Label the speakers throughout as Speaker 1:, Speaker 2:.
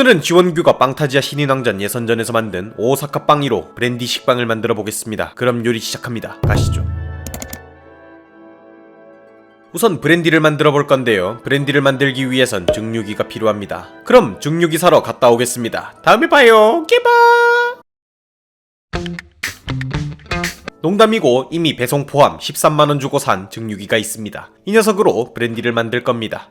Speaker 1: 오늘은 지원규가 빵타지아 신인왕전 예선전에서 만든 오사카 빵이로 브랜디 식빵을 만들어 보겠습니다. 그럼 요리 시작합니다. 가시죠. 우선 브랜디를 만들어 볼 건데요. 브랜디를 만들기 위해선 증류기가 필요합니다. 그럼 증류기 사러 갔다 오겠습니다. 다음에 봐요. 깨바! 농담이고 이미 배송 포함 13만원 주고 산 증류기가 있습니다. 이 녀석으로 브랜디를 만들 겁니다.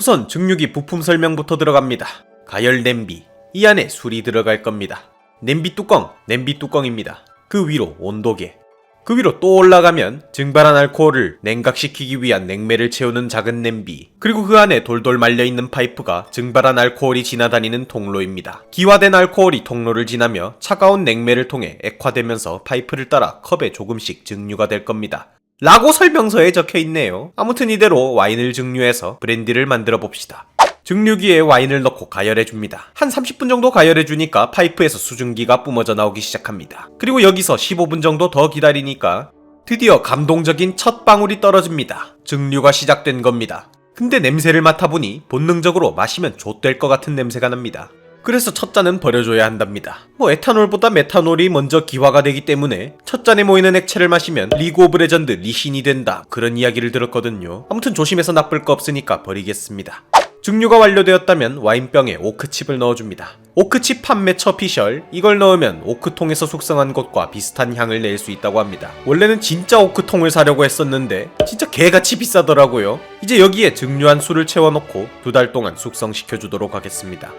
Speaker 1: 우선 증류기 부품 설명부터 들어갑니다. 가열 냄비. 이 안에 술이 들어갈 겁니다. 냄비 뚜껑, 냄비 뚜껑입니다. 그 위로 온도계. 그 위로 또 올라가면 증발한 알코올을 냉각시키기 위한 냉매를 채우는 작은 냄비. 그리고 그 안에 돌돌 말려있는 파이프가 증발한 알코올이 지나다니는 통로입니다. 기화된 알코올이 통로를 지나며 차가운 냉매를 통해 액화되면서 파이프를 따라 컵에 조금씩 증류가 될 겁니다. 라고 설명서에 적혀 있네요. 아무튼 이대로 와인을 증류해서 브랜디를 만들어 봅시다. 증류기에 와인을 넣고 가열해 줍니다. 한 30분 정도 가열해 주니까 파이프에서 수증기가 뿜어져 나오기 시작합니다. 그리고 여기서 15분 정도 더 기다리니까 드디어 감동적인 첫 방울이 떨어집니다. 증류가 시작된 겁니다. 근데 냄새를 맡아보니 본능적으로 마시면 좆될 것 같은 냄새가 납니다. 그래서 첫 잔은 버려줘야 한답니다. 뭐 에탄올보다 메탄올이 먼저 기화가 되기 때문에 첫 잔에 모이는 액체를 마시면 리그 오브 레전드 리신이 된다 그런 이야기를 들었거든요. 아무튼 조심해서 나쁠 거 없으니까 버리겠습니다. 증류가 완료되었다면 와인병에 오크칩을 넣어줍니다. 오크칩 판매처 피셜 이걸 넣으면 오크통에서 숙성한 것과 비슷한 향을 낼 수 있다고 합니다. 원래는 진짜 오크통을 사려고 했었는데 진짜 개같이 비싸더라고요. 이제 여기에 증류한 술을 채워넣고 두 달 동안 숙성시켜주도록 하겠습니다.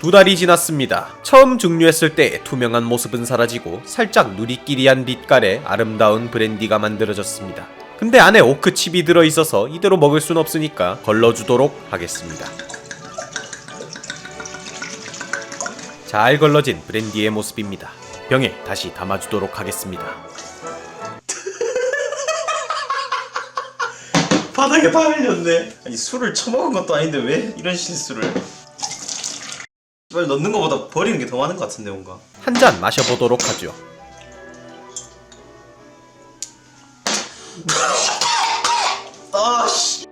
Speaker 1: 두 달이 지났습니다. 처음 증류했을 때 투명한 모습은 사라지고 살짝 누리끼리한 빛깔의 아름다운 브랜디가 만들어졌습니다. 근데 안에 오크 칩이 들어있어서 이대로 먹을 순 없으니까 걸러주도록 하겠습니다. 잘 걸러진 브랜디의 모습입니다. 병에 다시 담아주도록 하겠습니다.
Speaker 2: 바닥에 파 흘렸네. 아니 술을 처먹은 것도 아닌데 왜 이런 실수를? 넣는 것보다 버리는 게 더 많은 것 같은데 뭔가.
Speaker 1: 한 잔 마셔보도록 하죠.
Speaker 2: 아씨.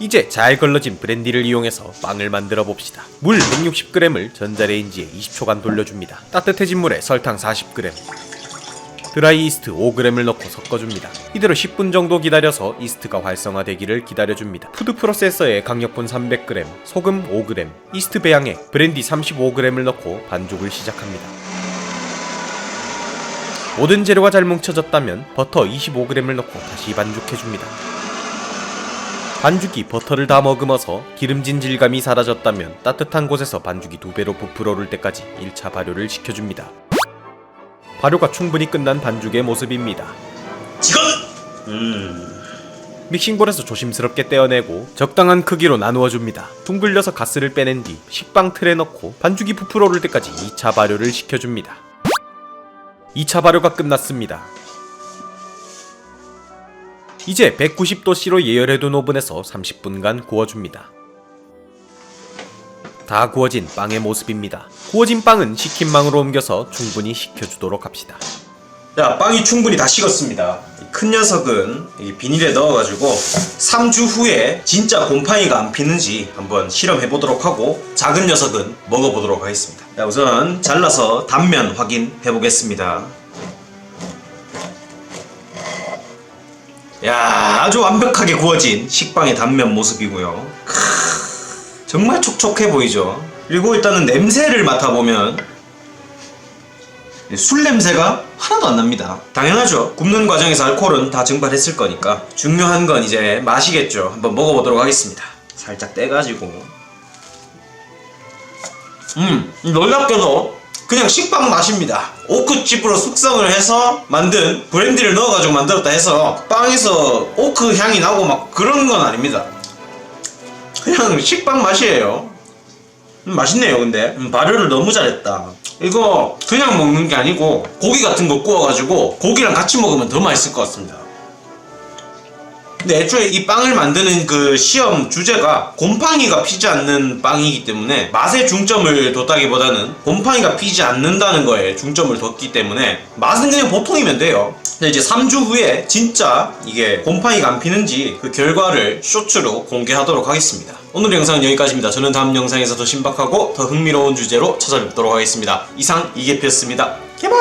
Speaker 1: 이제 잘 걸러진 브랜디를 이용해서 빵을 만들어 봅시다. 물 160g을 전자레인지에 20초간 돌려줍니다. 따뜻해진 물에 설탕 40g, 드라이 이스트 5g을 넣고 섞어줍니다. 이대로 10분 정도 기다려서 이스트가 활성화되기를 기다려줍니다. 푸드 프로세서에 강력분 300g, 소금 5g, 이스트 배양에 브랜디 35g을 넣고 반죽을 시작합니다. 모든 재료가 잘 뭉쳐졌다면 버터 25g을 넣고 다시 반죽해줍니다. 반죽이 버터를 다 머금어서 기름진 질감이 사라졌다면 따뜻한 곳에서 반죽이 두 배로 부풀어 오를 때까지 1차 발효를 시켜줍니다. 발효가 충분히 끝난 반죽의 모습입니다.
Speaker 2: 지금. 음.
Speaker 1: 믹싱볼에서 조심스럽게 떼어내고 적당한 크기로 나누어 줍니다. 둥글려서 가스를 빼낸 뒤 식빵 틀에 넣고 반죽이 부풀어 오를 때까지 2차 발효를 시켜줍니다. 2차 발효가 끝났습니다. 이제 190도씨로 예열해둔 오븐에서 30분간 구워줍니다. 다 구워진 빵의 모습입니다. 구워진 빵은 식힌망으로 옮겨서 충분히 식혀주도록 합시다.
Speaker 2: 자 빵이 충분히 다 식었습니다. 이큰 녀석은 이 비닐에 넣어가지고 3주 후에 진짜 곰팡이가 안 피는지 한번 실험해 보도록 하고 작은 녀석은 먹어보도록 하겠습니다. 자 우선 잘라서 단면 확인해 보겠습니다. 야 아주 완벽하게 구워진 식빵의 단면 모습이고요. 크, 정말 촉촉해 보이죠. 그리고 일단은 냄새를 맡아보면 술 냄새가 하나도 안 납니다. 당연하죠. 굽는 과정에서 알코올은 다 증발했을 거니까 중요한 건 이제 맛이겠죠. 한번 먹어보도록 하겠습니다. 살짝 떼가지고 음 놀랍게도 그냥 식빵 맛입니다. 오크칩으로 숙성을 해서 만든 브랜디를 넣어가지고 만들었다 해서 빵에서 오크 향이 나고 막 그런 건 아닙니다. 그냥 식빵 맛이에요. 음, 맛있네요 근데. 음, 발효를 너무 잘했다. 이거 그냥 먹는 게 아니고 고기 같은 거 구워가지고 고기랑 같이 먹으면 더 맛있을 것 같습니다 근데 애초에 이 빵을 만드는 그 시험 주제가 곰팡이가 피지 않는 빵이기 때문에 맛에 중점을 뒀다기보다는 곰팡이가 피지 않는다는 거에 중점을 뒀기 때문에 맛은 그냥 보통이면 돼요. 근데 이제 3주 후에 진짜 이게 곰팡이가 안 피는지 그 결과를 쇼츠로 공개하도록 하겠습니다. 오늘 영상은 여기까지입니다. 저는 다음 영상에서 더 신박하고 더 흥미로운 주제로 찾아뵙도록 하겠습니다. 이상 이계표였습니다. 개발!